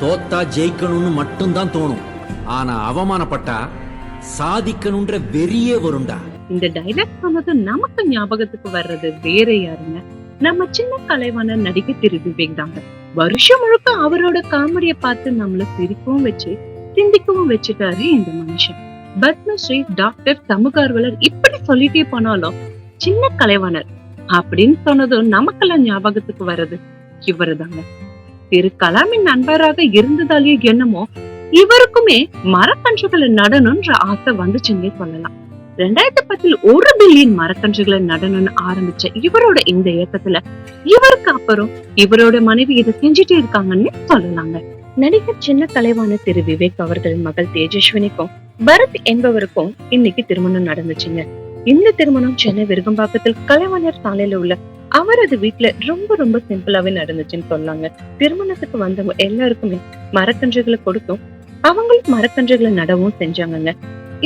தோத்தா ஜெயிக்கணும்னு மட்டும்தான் தோணும். ஆனா அவமானப்பட்டா சாதிக்கணும்ன்ற வெறியே வரும்டா. இந்த டைலாக் சொன்னது நமக்கு ஞாபகத்துக்கு வர்றது வேற யாருங்க? நம்ம சின்ன கலைவான நடிகை திரு விவேக் தாங்க வருஷம் முழுக்க அவரோட காமெடியை பார்த்து நம்மள சிரிக்கவும் வச்சு சிந்திக்கவும் வச்சுட்டாரு இந்த மனுஷன். பத்மஸ்ரீ டாக்டர் சமூகார்வலர் இப்படி சொல்லிட்டே போனாலும் சின்ன கலைவாணர் அப்படின்னு சொன்னதும் நமக்கெல்லாம் ஞாபகத்துக்கு வர்றது இவரு தாங்க திரு கலாமின் நண்பராக இருந்ததாலேயே என்னமோ இவருக்குமே மரக்கன்றுகளை நடணும்ன்ற ஆசை வந்துச்சுன்னே சொல்லலாம். ரெண்டாயிரத்தி பத்தில் ஒரு பில்லியன் மரக்கன்றுகளை நடணும்னு ஆரம்பிச்ச இவரோட இந்த இயக்கத்துல இவருக்கு அப்புறம் இவரோட மனைவி இதை செஞ்சுட்டே இருக்காங்கன்னு சொல்லலாங்க. நடிகர் சின்ன தலைவான திரு விவேக் அவர்களின் மகள் தேஜஸ்வினிக்கும் பரத் என்பவருக்கும் இன்னைக்கு திருமணம் நடந்துச்சுங்க. இந்த திருமணம் சென்னை விருகம்பாக்கத்தில் கலைவாணர் சாலையில உள்ள அவரது வீட்டுல ரொம்ப ரொம்ப சிம்பிளாவே நடந்துச்சுன்னு சொன்னாங்க. திருமணத்துக்கு வந்தவங்க எல்லாருக்குமே மரக்கன்றுகளை கொடுத்தும் அவங்களும் மரக்கன்றுகளை நடவும் செஞ்சாங்கங்க.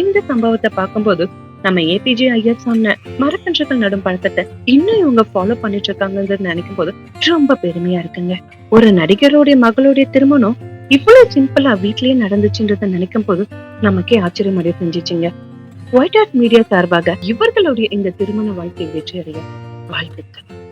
இந்த சம்பவத்தை பார்க்கும்போது நம்ம ஏபிஜே ஐயா சொன்ன மரக்கன்றுகள் நடும் பழக்கத்தை இன்னும் இவங்க ஃபாலோ பண்ணிட்டு இருக்காங்கிறது நினைக்கும் போது ரொம்ப பெருமையா இருக்குங்க. ஒரு நடிகருடைய மகளுடைய திருமணம் இவ்வளவு சிம்பிளா வீட்லயே நடந்துச்சுன்றத நினைக்கும் போது நமக்கே ஆச்சரியம் அடைய செஞ்சுச்சுங்க. ஒயிட் ஆர்ட் மீடியா சார்பாக இவர்களுடைய இந்த திருமண வாழ்க்கை வெற்றி அடைய வாழ்த்துக்கள்.